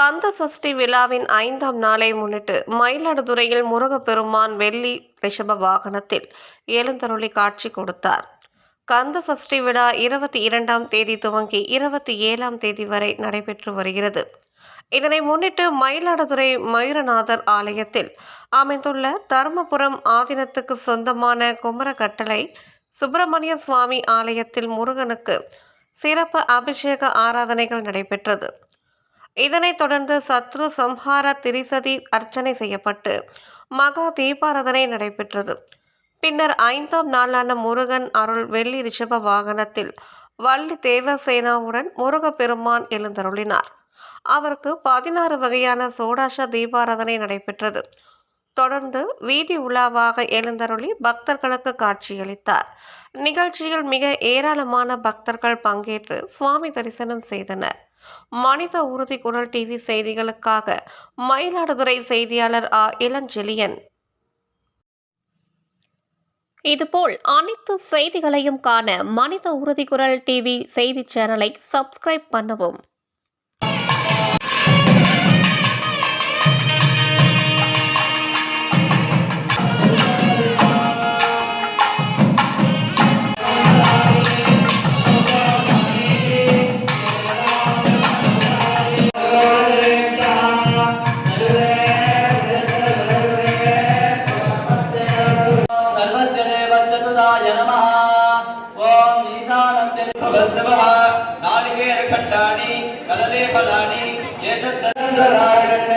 கந்த சஷ்டி விழாவின் ஐந்தாம் நாளை முன்னிட்டு மயிலாடுதுறையில் முருகப்பெருமான் வெள்ளி ரிஷப வாகனத்தில் எழுந்தருளி காட்சி கொடுத்தார். கந்த சஷ்டி விழா இருபத்தி இரண்டாம் தேதி துவங்கி இருபத்தி ஏழாம் தேதி வரை நடைபெற்று வருகிறது. இதனை முன்னிட்டு மயிலாடுதுறை மயூரநாதர் ஆலயத்தில் அமைந்துள்ள தருமபுரம் ஆதீனத்துக்கு சொந்தமான குமரகட்டளை சுப்பிரமணிய சுவாமி ஆலயத்தில் முருகனுக்கு சிறப்பு அபிஷேக ஆராதனைகள் நடைபெற்றது. இதனைத் தொடர்ந்து சத்ரு சம்ஹார திரிசதி அர்ச்சனை செய்யப்பட்டு மகா தீபாராதனை நடைபெற்றது. பின்னர் ஐந்தாம் நாளான முருகன் அருள் வெள்ளி ரிஷப வாகனத்தில் வள்ளி தேவசேனாவுடன் முருகப்பெருமான் எழுந்தருளினார். அவருக்கு பதினாறு வகையான சோடாஷ தீபாராதனை நடைபெற்றது. தொடர்ந்து வீதி உலாவாக எழுந்தருளி பக்தர்களுக்கு காட்சியளித்தார். நிகழ்ச்சியில் மிக ஏராளமான பக்தர்கள் பங்கேற்று சுவாமி தரிசனம் செய்தனர். மனித உறுதி குரல் டிவி செய்திகளுக்காக மயிலாடுதுறை செய்தியாளர் ஆ. இளஞ்செழியன். இதுபோல் அனைத்து செய்திகளையும் காண மனித உறுதி குரல் டிவி செய்தி சேனலை சப்ஸ்கிரைப் பண்ணவும். நமஹ ஓம் ஈசானஸ்ய நாளிகேர கண்டாணி கதலே பலானி ஏதத் சந்திரதாரகன்